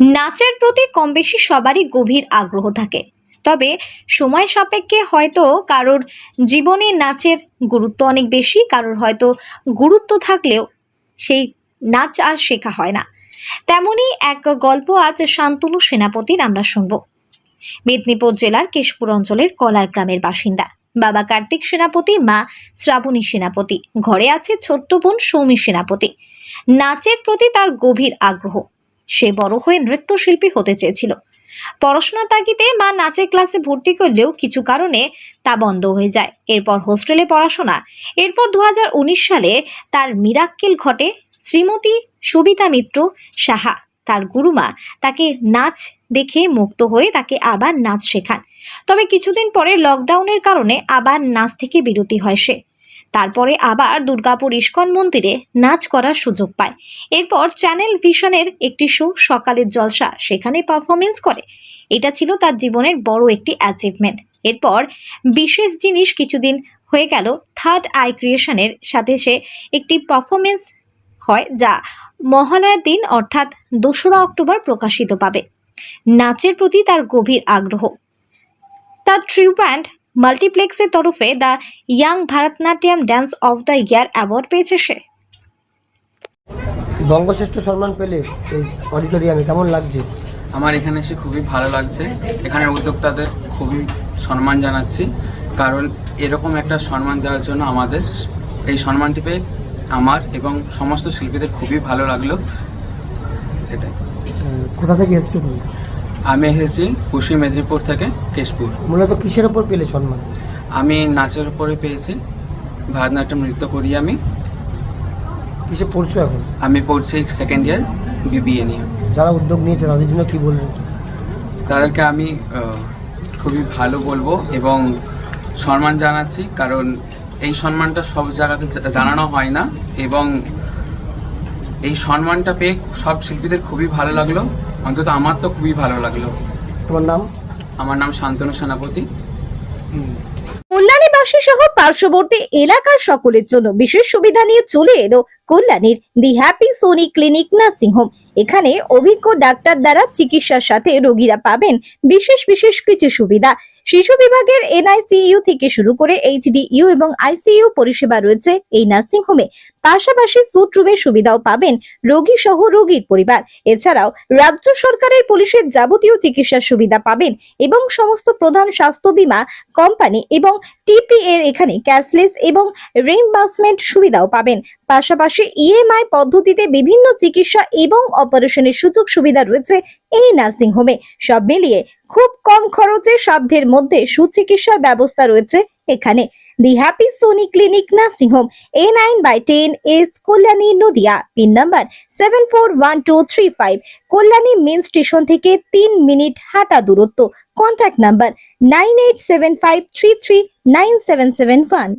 নাচের প্রতি কম বেশি সবারই গভীর আগ্রহ থাকে। তবে সময় সাপেক্ষে হয়তো কারোর জীবনে নাচের গুরুত্ব অনেক বেশি, কারোর হয়তো গুরুত্ব থাকলেও সেই নাচ আর শেখা হয় না। তেমনই এক গল্প আজ শান্তনু সেনাপতির আমরা শুনব। মেদিনীপুর জেলার কেশপুর অঞ্চলের কলার গ্রামের বাসিন্দা। বাবা কার্তিক সেনাপতি, মা শ্রাবণী সেনাপতি। ঘরে আছে ছোট্ট বোন সৌমি সেনাপতি। নাচের প্রতি তার গভীর আগ্রহ। সে বড় হয়ে নৃত্যশিল্পী হতে চেয়েছিল। পড়াশোনার তাগিদে মা নাচের ক্লাসে ভর্তি করলেও কিছু কারণে তা বন্ধ হয়ে যায়। এরপর হোস্টেলে পড়াশোনা। এরপর দু হাজার উনিশ সালে তার মিরাক্কেল ঘটে শ্রীমতী সবিতা মিত্র সাহা। তার গুরুমা তাকে নাচ দেখে মুক্ত হয়ে তাকে আবার নাচ শেখান। তবে কিছুদিন পরে লকডাউনের কারণে আবার নাচ থেকে বিরতি হয় সে। তারপরে আবার দুর্গাপুর ইস্কন মন্দিরে নাচ করার সুযোগ পায়। এরপর চ্যানেল ভিশনের একটি শো সকালের জলসা সেখানে পারফরমেন্স করে। এটা ছিল তার জীবনের বড় একটি অ্যাচিভমেন্ট এরপর বিশেষ জিনিস কিছুদিন হয়ে গেল থার্ড আই ক্রিয়েশনের সাথে সে একটি পারফরমেন্স হয় যা মহালয়ার দিন অর্থাৎ দোসরা অক্টোবর প্রকাশিত পাবে। নাচের প্রতি তার গভীর আগ্রহ। তার ট্রিউ ব্র্যান্ড মাল্টিপ্লেক্সের তরফে the young Bharatanatyam dance of the year award পেয়েছে সে। বঙ্গশ্রেষ্ঠ সম্মান পেলে এই অডিটোরিয়ামে কেমন লাগছে? আমার এখানে এসে খুবই ভালো লাগছে। এখানের উদ্যোক্তাদের খুবই সম্মান জানাচ্ছি। কারণ এরকম একটা সম্মান দেওয়ার জন্য আমাদের এই সম্মানটি পেয়ে আমার এবং সমস্ত শিল্পীদের খুবই ভালো লাগল। এটাই। কোথা থেকে এসছো তুমি? আমি এসেছি পশ্চিম মেদিনীপুর থেকে কেশপুর। মূলত কিসের ওপর পেলে সম্মান? আমি নাচের উপরে পেয়েছি। ভারতনাট্যম নৃত্য করি আমি। কিসে পড়ছো এখন? আমি পড়ছি সেকেন্ড ইয়ার বিবিএ নিয়ে। যারা উদ্যোগ নিয়েছে তাদের জন্য কি বলবেন? তাদেরকে আমি আহ, খুবই ভালো বলব এবং সম্মান জানাচ্ছি কারণ এই সম্মানটা সব জায়গাতে জা- জানানো হয় না এবং এই সম্মানটা পেয়ে সব শিল্পীদের খুবই ভালো লাগল। অন্তত আমার তো খুবই ভালো লাগল। তোমার নাম? আমার নাম শান্তনু সেনাপতি। কল্যাণীবাসী সহ পার্শ্ববর্তী এলাকার সকলের জন্য বিশেষ সুবিধা নিয়ে চলে এলো কল্যাণীর the happy Soni clinic nursing home. এখানে অভিজ্ঞ ডাক্তার দ্বারা চিকিৎসার সাথে রোগীরা পাবেন বিশেষ বিশেষ কিছু সুবিধা। শিশু বিভাগের এনআইসিইউ থেকে শুরু করে এইচডিইউ এবং আইসিইউ পরিষেবা রয়েছে এই নার্সিং হোমে। পাশাপাশি সুট রুমের সুবিধাও পাবেন রোগী সহ রোগীর পরিবার। এছাড়াও রাজ্য সরকারের পুলিশের যাবতীয় চিকিৎসার সুবিধা পাবেন এবং সমস্ত প্রধান স্বাস্থ্য বীমা কোম্পানি এবং টিপি এর এখানে ক্যাশলেস এবং রিইম্বার্সমেন্ট সুবিধাও পাবেন। পাশাপাশি ইএমআই পদ্ধতিতে বিভিন্ন চিকিৎসা এবং অপারেশনের সুযোগ সুবিধা রয়েছে এই নার্সিং হোমে। সব মিলিয়ে খুব কম খরচে সাধ্যের মধ্যে সুচিকিৎসার ব্যবস্থা রয়েছে এখানে। The happy Soni clinic nursing home A nine by ten S Kalyani Nadia pin number seven four one two three five Kalyani main station থেকে তিন মিনিট হাঁটা দূরত্ব। Contact number nine eight seven five three three nine seven seven one